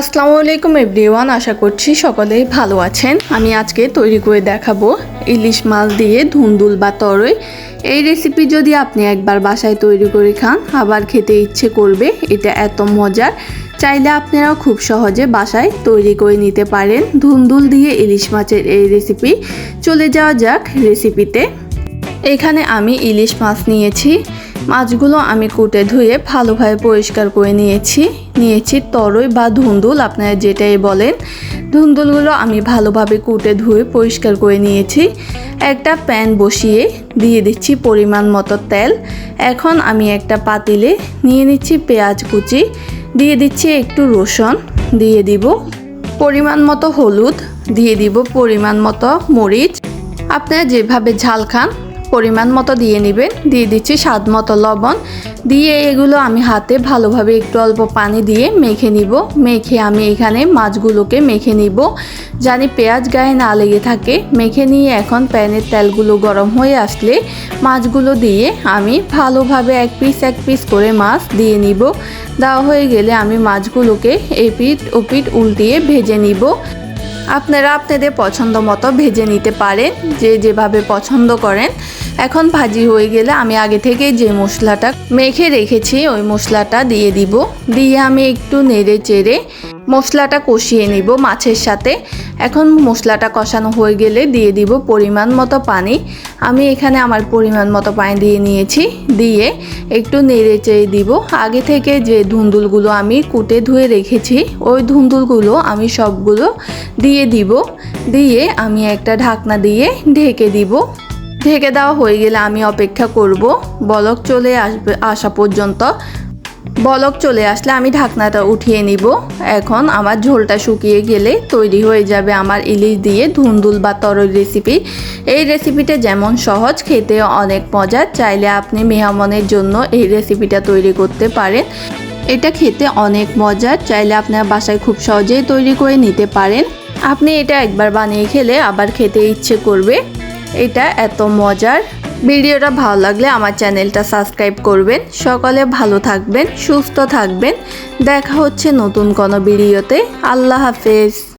আসসালামু আলাইকুম এভরিওয়ান, আশা করছি সকলেই ভালো আছেন। আমি আজকে তৈরি করে দেখাবো ইলিশ মাছ দিয়ে ধুন্দুল বা তরই। এই রেসিপি যদি আপনি একবার বাসায় তৈরি করে খান, আবার খেতে ইচ্ছে করবে, এটা এত মজার। চাইলে আপনারাও খুব সহজে বাসায় তৈরি করে নিতে পারেন ধুন্দুল দিয়ে ইলিশ মাছের এই রেসিপি চলে যাওয়া যাক রেসিপিতে এখানে আমি ইলিশ মাছ নিয়েছি। মাছগুলো আমি কুটে ধুয়ে ভালোভাবে পরিষ্কার করে নিয়েছি। নিয়েছি তরই বা ধুন্দুল, আপনারা যেটাই বলেন। ধুন্দুলগুলো আমি ভালোভাবে কুটে ধুয়ে পরিষ্কার করে নিয়েছি। একটা প্যান বসিয়ে দিয়ে দিচ্ছি পরিমাণ মতো তেল। এখন আমি একটা পাতিলে নিয়ে নিচ্ছি পেঁয়াজ কুচি। দিয়ে দিচ্ছি একটু রসুন, দিয়ে দিব পরিমাণ মতো হলুদ, দিয়ে দিব পরিমাণ মতো মরিচ। আপনারা যেভাবে ঝাল খান পরিমাণ মতো দিয়ে নেবেন। দিয়ে দিচ্ছি স্বাদ মতো লবণ। দিয়ে এগুলো আমি হাতে ভালোভাবে একটু অল্প পানি দিয়ে মেখে নিব। মেখে আমি এখানে মাছগুলোকে মেখে নিব। জানি পেঁয়াজ গায়ে না লেগে থাকে। মেখে নিয়ে এখন প্যানের তেলগুলো গরম হয়ে আসলে মাছগুলো দিয়ে আমি ভালোভাবে এক পিস এক পিস করে মাছ দিয়ে নিব। দেওয়া হয়ে গেলে আমি মাছগুলোকে এপিট ওপিট উল্টিয়ে ভেজে নিব। আপনারা আপনাদের পছন্দ মতো ভেজে নিতে পারেন, যে যেভাবে পছন্দ করেন। এখন ভাজি হয়ে গেলে আমি আগে থেকে যে মশলাটা মেখে রেখেছি, ওই মশলাটা দিয়ে দিব। দিয়ে আমি একটু নেড়ে চেড়ে মশলাটা কষিয়ে নিব মাছের সাথে। এখন মশলাটা কষানো হয়ে গেলে দিয়ে দিব পরিমাণ মতো পানি। আমি এখানে আমার পরিমাণ মতো পানি দিয়ে নিয়েছি। দিয়ে একটু নেড়ে চেড়ে দিব। আগে থেকে যে ধুন্দুলগুলো আমি কুটে ধুয়ে রেখেছি, ওই ধুন্দুলগুলো আমি সবগুলো দিয়ে দিব। দিয়ে আমি একটা ঢাকনা দিয়ে ঢেকে দিব। ঢেকে দেওয়া হয়ে গেলে আমি অপেক্ষা করব। বলক চলে আসবে, আসা পর্যন্ত। বলক চলে আসলে আমি ঢাকনাটা উঠিয়ে নিব। এখন আমার ঝোলটা শুকিয়ে গেলে তৈরি হয়ে যাবে আমার ইলিশ দিয়ে ধুন্দুল বা তরল রেসিপি। এই রেসিপিটা যেমন সহজ, খেতে অনেক মজার, চাইলে আপনি মেহমানের জন্য এই রেসিপিটা তৈরি করতে পারেন। এটা খেতে অনেক মজার, চাইলে আপনার বাসায় খুব সহজেই তৈরি করে নিতে পারেন। আপনি এটা একবার বানিয়ে খেলে আবার খেতে ইচ্ছে করবে। এটা এত মজার। ভিডিওটা ভালো লাগলে আমার চ্যানেলটা সাবস্ক্রাইব করবেন। সকলে ভালো থাকবেন, সুস্থ থাকবেন। দেখা হচ্ছে নতুন কোনো ভিডিওতে। আল্লাহ হাফেজ।